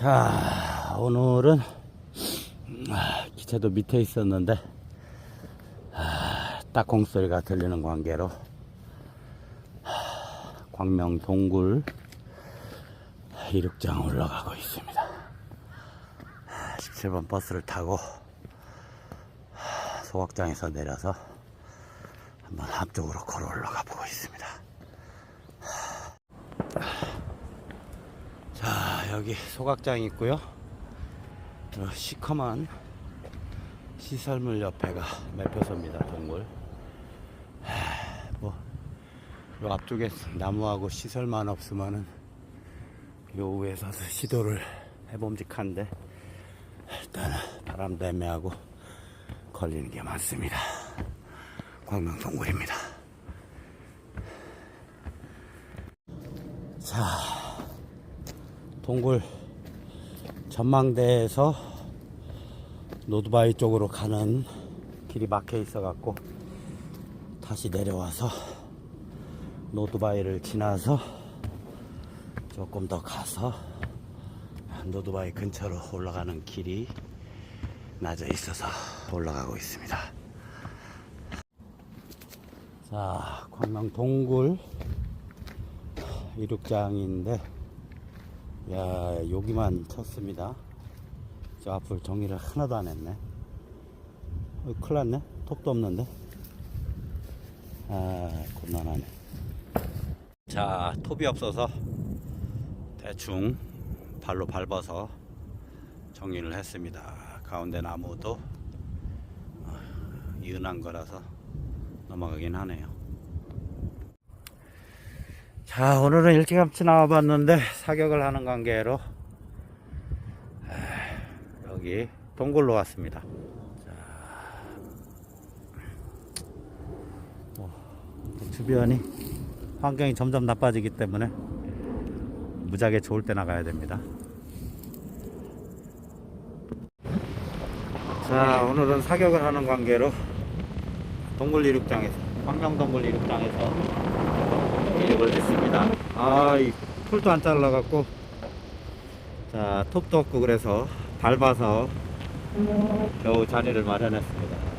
자, 오늘은 아, 기체도 밑에 있었는데 아, 딱콩 소리가 들리는 관계로 아, 광명 동굴 이륙장 올라가고 있습니다. 17번 버스를 타고 아, 소각장에서 내려서 한번 앞쪽으로 걸어 올라가 보고 있습니다. 자, 여기 소각장이 있고요. 어, 시커먼 시설물 옆에가 매표소입니다. 동굴. 하, 뭐, 요 앞쪽에 나무하고 시설만 없으면은 요 위에서 시도를 해봄직한데 일단 바람도 애매하고 걸리는 게 많습니다. 광명 동굴입니다. 자, 동굴 전망대에서 노드바이 쪽으로 가는 길이 막혀 있어 갖고 다시 내려와서 노드바이를 지나서 조금 더 가서 노드바이 근처로 올라가는 길이 낮아 있어서 올라가고 있습니다. 자, 광명 동굴 이륙장인데 야 여기만 쳤습니다. 저 앞을 정리를 하나도 안 했네. 어, 큰일 났네. 톱도 없는데. 아 곤란하네. 자 톱이 없어서 대충 발로 밟아서 정리를 했습니다. 가운데 나무도 어, 이은한 거라서 넘어가긴 하네요 자 오늘은 일찌감치 나와봤는데 사격을 하는 관계로 에, 여기 동굴로 왔습니다. 자, 뭐, 주변이 환경이 점점 나빠지기 때문에 무지하게 좋을 때 나가야 됩니다. 자 오늘은 사격을 하는 관계로 동굴 이륙장에서 황명동굴 이륙장에서 이륙을 했습니다. 아, 이 풀도 안 잘라갖고, 자, 톱도 없고 그래서 밟아서 겨우 자리를 마련했습니다.